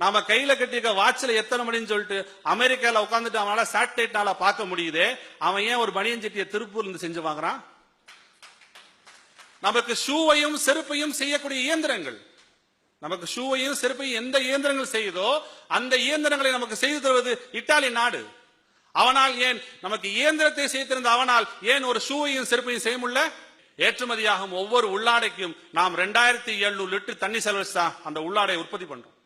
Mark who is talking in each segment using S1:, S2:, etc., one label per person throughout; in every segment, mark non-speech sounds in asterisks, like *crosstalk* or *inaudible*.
S1: நாம கையில கட்டியிருக்க வாட்ச்ல எத்தனை மணின்னு சொல்லிட்டு அமெரிக்கால உட்காந்துட்டு அவனால சேட்டலைட்னால பார்க்க முடியுதே. அவன் ஏன் ஒரு பனியன் சட்டியை திருப்பூர்ல இருந்து செஞ்சு வாங்குறான்? நமக்கு ஷூவையும் செருப்பையும் செய்யக்கூடிய இயந்திரங்கள். நமக்கு ஷூவையும் செருப்பையும் எந்த இயந்திரங்கள் செய்யுதோ அந்த இயந்திரங்களை நமக்கு செய்து தருவது இத்தாலி நாடு. அவனால் ஏன் நமக்கு இயந்திரத்தை செய்திருந்த அவனால் ஏன் ஒரு ஷூவையும் செருப்பையும் செய்ய முடியல? ஏற்றுமதியாகும் ஒவ்வொரு உள்ளாடைக்கும் நாம் ரெண்டாயிரத்தி எழுநூறு லிட்டர் தண்ணி செலவழிச்சா அந்த உள்ளாடை உற்பத்தி பண்றோம்.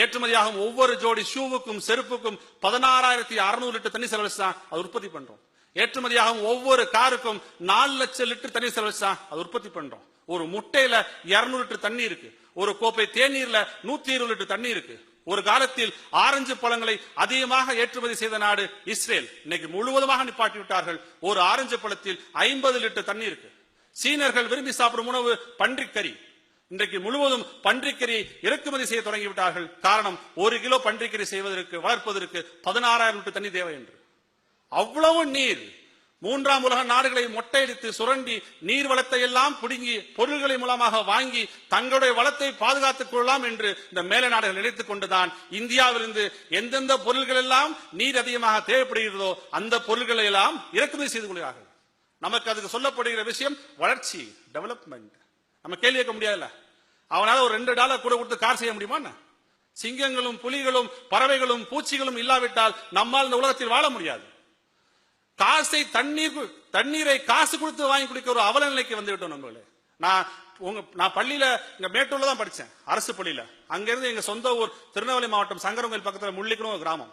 S1: ஏற்றுமதியாகும் ஒவ்வொரு ஜோடி ஷூவுக்கும் செருப்புக்கும் பதினாறாயிரத்தி அறுநூறு லிட்டர் தண்ணி செலவழிச்சு தான் அது உற்பத்தி பண்றோம். ஏற்றுமதியாகும் ஒவ்வொரு காருக்கும் நாலு லட்சம் லிட்டர் தண்ணி செலவழிச்சு தான் அது உற்பத்தி பண்றோம். ஒரு முட்டையில இருநூறு லிட்டர் தண்ணி இருக்கு. ஒரு கோப்பை தேநீர்ல நூத்தி இருபது லிட்டர் தண்ணி இருக்கு. ஒரு காலத்தில் ஆரஞ்சு பழங்களை அதிகமாக ஏற்றுமதி செய்த நாடு இஸ்ரேல். இன்னைக்கு முழுவதுமாக நிப்பாட்டி விட்டார்கள். ஒரு ஆரஞ்சு பழத்தில் ஐம்பது லிட்டர் தண்ணி இருக்கு. சீனர்கள் விரும்பி சாப்பிடும் உணவு பன்றிக்கறி. இன்றைக்கு முழுவதும் பன்றிக்கறி இறக்குமதி செய்ய தொடங்கிவிட்டார்கள். காரணம் ஒரு கிலோ பன்றிக்கறி செய்வதற்கு வளர்ப்பதற்கு பதினாறாயிரம் லிட்டர் தண்ணி தேவை என்று. அவ்வளவு நீர். மூன்றாம் உலக நாடுகளை மொட்டையடித்து சுரண்டி நீர் வளத்தை எல்லாம் பிடுங்கி பொருள்களை மூலமாக வாங்கி தங்களுடைய வளத்தை பாதுகாத்துக் கொள்ளலாம் என்று இந்த மேல நாடுகள் நினைத்துக் கொண்டுதான் இந்தியாவிலிருந்து எந்தெந்த பொருள்கள் எல்லாம் நீர் அதிகமாக தேவைப்படுகிறதோ அந்த பொருள்களை எல்லாம் இறக்குமதி செய்து கொள்கிறார்கள். நமக்கு அதுக்கு சொல்லப்படுகிற விஷயம் வளர்ச்சி டெவலப்மெண்ட் நம்ம கேள்வி கேட்க முடியாதுல்ல? அவனால ஒரு ரெண்டு டாலர் கூட கொடுத்து கார் செய்ய முடியுமா சிங்கங்களும் புலிகளும் பறவைகளும் பூச்சிகளும் இல்லாவிட்டால் நம்மால் இந்த உலகத்தில் வாழ முடியாது. காசை தண்ணீர் தண்ணீரை காசு கொடுத்து வாங்கி குடிக்க ஒரு அவல நிலைக்கு வந்துவிட்டோம் நம்மளே நான் உங்க நான் பள்ளியில இங்க மேட்டூர்ல தான் படிச்சேன் அரசு பள்ளியில. அங்கிருந்து எங்க சொந்த ஊர் திருநெல்வேலி மாவட்டம் சங்கரங்கோயில் பக்கத்துல முள்ளிக்கணும் கிராமம்.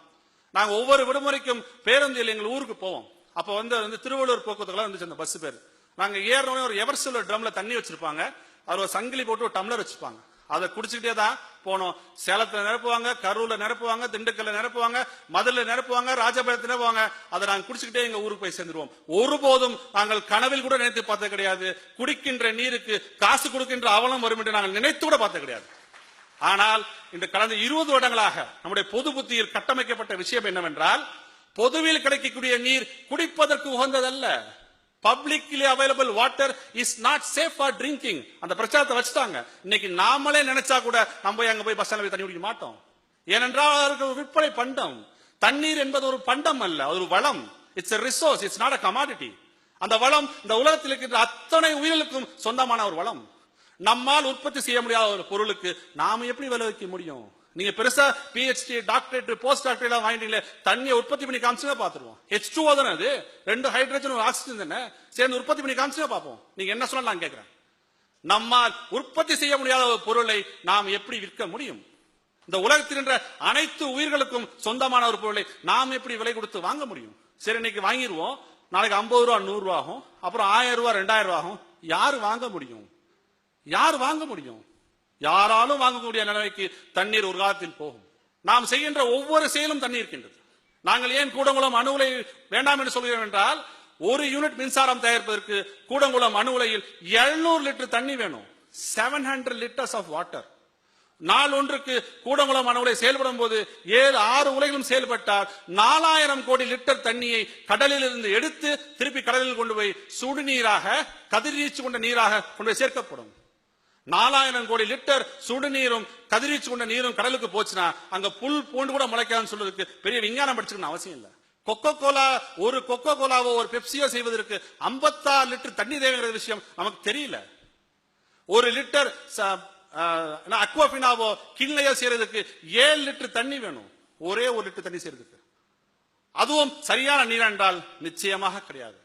S1: நாங்க ஒவ்வொரு விடுமுறைக்கும் பேருந்தில் எங்கள் ஊருக்கு போவோம். அப்ப வந்து அது வந்து திருவள்ளூர் போக்குவரத்துலாம் இருந்துச்சு அந்த பஸ் பேர். நாங்க ஏறனோடனே ஒரு எவர்சில் ட்ரம்ல தண்ணி வச்சிருப்பாங்க. அது ஒரு சங்கிலி போட்டு ஒரு டம்ளர் வச்சிருப்பாங்க. அதை குடிச்சுக்கிட்டே தான் போனோம். சேலத்துல நிரப்புவாங்க கரூர்ல நிரப்புவாங்க திண்டுக்கல்ல நிரப்புவாங்க மதுரில் நிரப்புவாங்க ராஜபாளையத்துல நிரப்புவாங்க. அதை நாங்கள் குடிச்சுக்கிட்டே எங்க ஊருக்கு போய் சேர்ந்துருவோம். ஒருபோதும் நாங்கள் கனவில் கூட நினைத்து பார்த்தது கிடையாது. குடிக்கின்ற நீருக்கு காசு கொடுக்கின்ற அவலம் வரும் என்று நாங்கள் நினைத்து கூட பார்த்தது கிடையாது. ஆனால் இந்த கடந்த இருபது வருடங்களாக நம்முடைய பொது புத்தியில் கட்டமைக்கப்பட்ட விஷயம் என்னவென்றால் பொதுவில் கிடைக்கக்கூடிய நீர் குடிப்பதற்கு உகந்ததல்ல. Publicly available water is not safe for drinking அந்த பிரச்சாரத்தை வச்சுட்டாங்க. இன்னைக்கு நாமளே நினைச்சா கூட நம்ம போய் அங்க போய் பஸ் ஸ்டாண்ட்ல போய் தண்ணி குடிக்க மாட்டோம். ஏனென்றால் அதற்கு ஒரு விற்பனை பண்டம். தண்ணீர் என்பது ஒரு பண்டம் அல்ல அது ஒரு வளம். It's resource it's not a commodity அந்த வளம் இந்த உலகத்தில் இருக்கின்ற அத்தனை உயிர்களுக்கும் சொந்தமான ஒரு வளம். நம்மால் உற்பத்தி செய்ய முடியாத ஒரு பொருளுக்கு நாம் எப்படி விலை வைக்க முடியும்? நீங்க பெருசா பிஹெச்டி டாக்டரேட் போஸ்ட் டாக்டரேட் எல்லாம் வாங்கிட்டீங்களே தண்ணியை உற்பத்தி பண்ணி காமிச்சுங்க பாத்துருவோம் ஹெச் டூ தானே அது? ரெண்டு ஹைட்ரஜன் ஒரு ஆக்சிஜன் தானே? சேர்ந்து உற்பத்தி பண்ணி காமிச்சுங்க பார்ப்போம். நீங்க என்ன சொல்லலாம் நான் கேட்கிறேன். நம்மால் உற்பத்தி செய்ய முடியாத ஒரு பொருளை நாம் எப்படி விற்க முடியும்? இந்த உலகத்தில் என்ற அனைத்து உயிர்களுக்கும் சொந்தமான ஒரு பொருளை நாம் எப்படி விலை கொடுத்து வாங்க முடியும்? சரி இன்னைக்கு வாங்கிடுவோம் நாளைக்கு ஐம்பது ரூபா நூறு ரூபா ஆகும். அப்புறம் ஆயிரம் ரூபாய் ரெண்டாயிரம் ரூபா ஆகும். யார் வாங்க முடியும்? யார் வாங்க முடியும்? யாராலும் வாங்கக்கூடிய நிலைமைக்கு தண்ணீர் ஒரு காலத்தில் போகும். நாம் செய்கின்ற ஒவ்வொரு செயலும் தண்ணீர் இருக்கின்றது நாங்கள் ஏன் கூடங்குளம் அணு உலை வேண்டாம் என்று சொல்கிறோம் என்றால் ஒரு யூனிட் மின்சாரம் தயாரிப்பதற்கு கூடங்குளம் அணு உலையில் 700 லிட்டர் தண்ணி வேணும். Seven hundred litres of water நாள் ஒன்றுக்கு கூடங்குளம் அணு உலை செயல்படும் போது ஏழு ஆறு உலைகளும் செயல்பட்டால் நாலாயிரம் கோடி லிட்டர் தண்ணியை கடலில் இருந்து எடுத்து திருப்பி கடலில் கொண்டு போய் சுடுநீராக கதிர்வீச்சு கொண்ட நீராக கொண்டு போய் சேர்க்கப்படும். நாலாயிரம் கோடி லிட்டர் சுடுநீரும் கதிரீச்சு கொண்ட நீரும் கடலுக்கு போச்சுன்னா அங்க புல் பூண்டு கூட முளைக்காதுன்னு சொல்றதுக்கு பெரிய விஞ்ஞானம் படிச்சுக்கணும் அவசியம் இல்லை. கொக்கோ கோலா ஒரு கொக்கோ கோலாவோ ஒரு பெப்சியோ செய்வதற்கு 56 லிட்டர் தண்ணி தேவைங்கிற விஷயம் நமக்கு தெரியல. ஒரு லிட்டர் அக்வாபினாவோ கிண்ணையோ செய்யறதுக்கு ஏழு லிட்டர் தண்ணி வேணும். ஒரே ஒரு லிட்டர் தண்ணி செய்யறதுக்கு அதுவும் சரியான நீர் என்றால் நிச்சயமாக கிடையாது.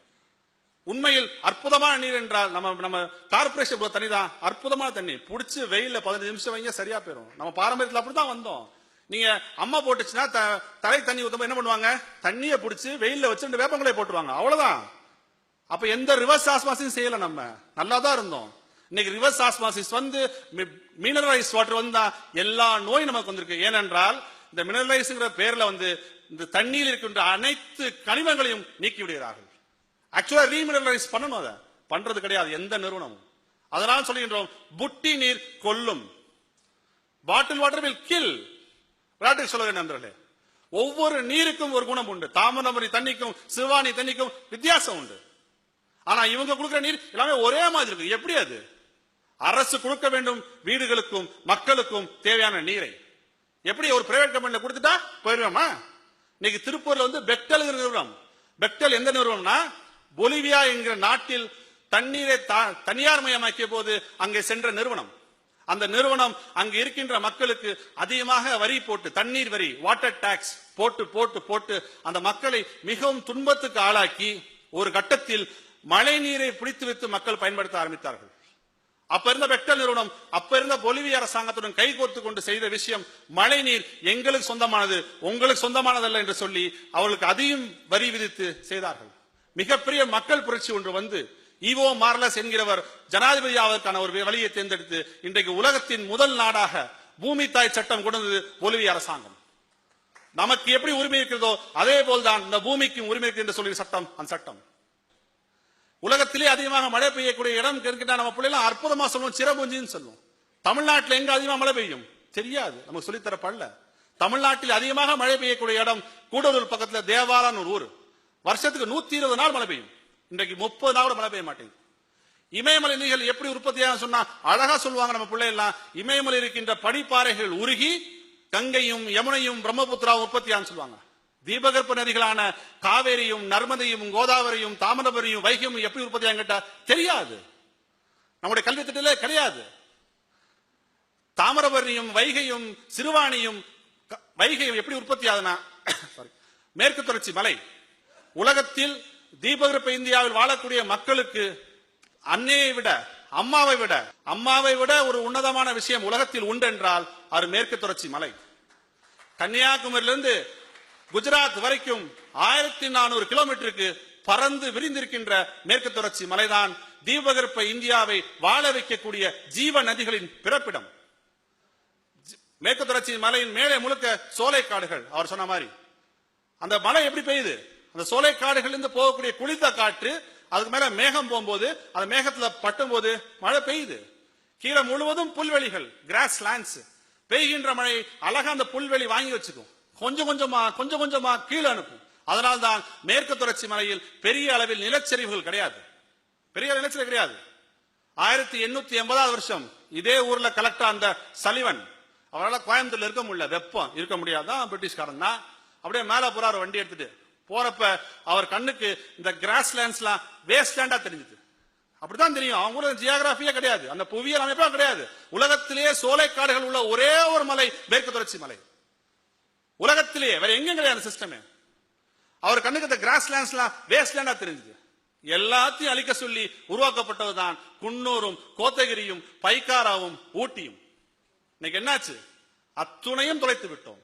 S1: உண்மையில் அற்புதமான நீர் என்றால் நம்ம நம்ம கார்பரேஷன் தண்ணி தான் அற்புதமான தண்ணி. பிடிச்சி வெயில பதினஞ்சு நிமிஷம் வைங்க சரியா போயிடும் நம்ம பாரம்பரியத்தில் அப்படிதான் வந்தோம். நீங்க அம்மா போட்டுச்சுன்னா த- தலை தண்ணி ஊத்தும் என்ன பண்ணுவாங்க? தண்ணியை பிடிச்சி வெயில வச்சு ரெண்டு வேப்பங்களை போட்டுருவாங்க. அவ்வளவுதான். அப்ப எந்த ரிவர்ஸ் ஆஸ்மாசிஸ் செய்யல நம்ம. நல்லா தான் இருந்தோம். இன்னைக்கு ரிவர்ஸ் ஆஸ்மாசிஸ் வந்து மினரலைஸ் வாட்டர் வந்தா எல்லா நோயும் நமக்கு வந்திருக்கு. ஏனென்றால் இந்த மினரலைஸ்ங்கிற பேர்ல வந்து இந்த தண்ணீர் இருக்கின்ற அனைத்து கனிமங்களையும் நீக்கி விடுகிறார்கள். ஆக்சுவலா ரீமினரலைஸ் பண்ணணும் அதை. பண்றது கிடையாது எந்த நிறுவனமும். அதனால சொல்லுகின்றோம் புட்டி நீர் கொல்லும். பாட்டில் வாட்டர் வில் கில் விளையாட்டுக்கு சொல்லுங்க நண்பர்களே. ஒவ்வொரு நீருக்கும் ஒரு குணம் உண்டு. தாமிரபரணி தண்ணிக்கும் சிவானி தண்ணிக்கும் வித்தியாசம் உண்டு. ஆனா இவங்க கொடுக்கிற நீர் எல்லாமே ஒரே மாதிரி இருக்கு. எப்படி அது? அரசு கொடுக்க வேண்டும் வீடுகளுக்கும் மக்களுக்கும் தேவையான நீரை. எப்படி? ஒரு பிரைவேட் கம்பெனில கொடுத்துட்டா போயிருவோமா இன்னைக்கு திருப்பூர்ல வந்து பெக்டல் நிறுவனம். பெக்டல் எந்த நிறுவனம்னா பொலிவியா என்கிற நாட்டில் தண்ணீரை தா- தனியார் மயமாக்கிய போது அங்கே சென்ற நிறுவனம். அந்த நிறுவனம் அங்கு இருக்கின்ற மக்களுக்கு அதிகமாக வரி போட்டு தண்ணீர் வரி வாட்டர் டாக்ஸ் போட்டு போட்டு போட்டு அந்த மக்களை மிகவும் துன்பத்துக்கு ஆளாக்கி ஒரு கட்டத்தில் மழை நீரை பிடித்து வைத்து மக்கள் பயன்படுத்த ஆரம்பித்தார்கள். அப்ப இருந்த பெக்டல் நிறுவனம் அப்ப இருந்த பொலிவிய அரசாங்கத்துடன் கைகோர்த்து கொண்டு செய்த விஷயம் மழை நீர் எங்களுக்கு சொந்தமானது உங்களுக்கு சொந்தமானதல்ல என்று சொல்லி அவர்களுக்கு அதையும் வரி விதித்து செய்தார்கள். மிகப்பெரிய மக்கள் புரட்சி ஒன்று வந்து ஈவோ மார்லஸ் என்கிறவர் ஜனாதிபதி ஆவதற்கான ஒரு வழியை தேர்ந்தெடுத்து இன்றைக்கு உலகத்தின் முதல் நாடாக பூமி தாய் சட்டம் கொண்டது வந்தது பொலிவிய அரசாங்கம். நமக்கு எப்படி உரிமை இருக்கிறதோ அதே போல்தான் இந்த பூமிக்கும் உரிமை இருக்கு என்று சொல்லி சட்டம் அந்த சட்டம். உலகத்திலே அதிகமாக மழை பெய்யக்கூடிய இடம் கேட்கிட்டா நம்ம பிள்ளைலாம் அற்புதமா சொல்லுவோம் சிறபுஞ்சின்னு சொல்லுவோம். தமிழ்நாட்டில் எங்க அதிகமா மழை பெய்யும்? தெரியாது நமக்கு சொல்லித்தர பல்ல தமிழ்நாட்டில் அதிகமாக மழை பெய்யக்கூடிய இடம் கூடலூர் பக்கத்துல தேவாலான்னு ஒரு ஊர். வருஷத்துக்கு நூத்தி இருபது நாள் மழை பெய்யும். இன்றைக்கு முப்பது நாள் கூட மழை பெய்ய மாட்டேங்குது. இமயமலை நீர்கள் எப்படி உற்பத்தியாக சொன்னா அழகா சொல்லுவாங்க நம்ம பிள்ளை எல்லாம் இமயமலை இருக்கின்ற பனிப்பாறைகள் உருகி கங்கையும் யமுனையும் பிரம்மபுத்திராவும் உற்பத்தியான்னு சொல்லுவாங்க. தீபகற்ப நதிகளான காவேரியும் நர்மதையும் கோதாவரியும் தாமிரபரியும் வைகையும் எப்படி உற்பத்தியாங்க கேட்டா தெரியாது. நம்முடைய கல்வி திட்டத்திலே கிடையாது. தாமிரபரணியும் வைகையும் சிறுவாணியும் வைகையும் எப்படி உற்பத்தி ஆகுதுன்னா *coughs* மேற்கு தொடர்ச்சி மலை. உலகத்தில் தீபகற்ப இந்தியாவில் வாழக்கூடிய மக்களுக்கு அன்னையை விட அம்மாவை விட அம்மாவை விட ஒரு உன்னதமான விஷயம் உலகத்தில் உண்டென்றால் அது மேற்கு தொடர்ச்சி மலை. கன்னியாகுமரியிலிருந்து குஜராத் வரைக்கும் ஆயிரத்தி நானூறு கிலோமீட்டருக்கு பறந்து விரிந்திருக்கின்ற மேற்கு தொடர்ச்சி மலைதான் தீபகற்ப இந்தியாவை வாழ வைக்கக்கூடிய ஜீவ நதிகளின் பிறப்பிடம். மேற்கு தொடர்ச்சி மலையின் மேலே முழுக்க சோலை காடுகள் அவர் சொன்ன மாதிரி. அந்த மழை எப்படி பெய்யுது? அந்த சோலை காடுகளிலிருந்து போகக்கூடிய குளிர்ந்த காற்று அதுக்கு மேல மேகம் போகும்போது அந்த மேகத்துல பட்டும் போது மழை பெய்யுது. கீழே முழுவதும் புல்வெளிகள் கிராஸ் லேண்ட்ஸ் பெய்கின்ற மழை அழகா அந்த புல்வெளி வாங்கி வச்சுக்கும். கொஞ்சம் கொஞ்சமா கொஞ்சம் கொஞ்சமா கீழே அனுப்பும். அதனால்தான் மேற்கு தொடர்ச்சி மலையில் பெரிய அளவில் நிலச்சரிவுகள் கிடையாது. பெரிய நிலச்சரிவு கிடையாது. ஆயிரத்தி எண்ணூத்தி எண்பதாவது வருஷம் இதே ஊர்ல கலெக்டர் அந்த சலிவன். அவரால் கோயம்புத்தூர்ல இருக்க முடியல வெப்பம். இருக்க முடியாதான் பிரிட்டிஷ்காரன் தான். அப்படியே மேல போறாரு வண்டி எடுத்துட்டு. போறப்ப அவர் கண்ணுக்கு இந்த கிராஸ் லேண்ட்ஸ்லாம் வேஸ்ட் லேண்டா தெரிஞ்சது. அப்படித்தான் தெரியும். அவங்க கூட ஜியாகிராபியே கிடையாது. அந்த புவியியல் அமைப்பா கிடையாது. உலகத்திலேயே சோலைக்காடுகள் உள்ள ஒரே ஒரு மலை மேற்கு தொடர்ச்சி மலை. உலகத்திலேயே வேற எங்கேயும் கிடையாது சிஸ்டமே அவர் கண்ணுக்கு இந்த கிராஸ் லேண்ட்ஸ்லாம் வேஸ்ட் லேண்டா தெரிஞ்சது. எல்லாத்தையும் அழிக்க சொல்லி உருவாக்கப்பட்டதுதான் குன்னூரும் கோத்தகிரியும் பைக்காராவும் ஊட்டியும். இன்னைக்கு என்னாச்சு? அத்துணையும் தொலைத்து விட்டோம்.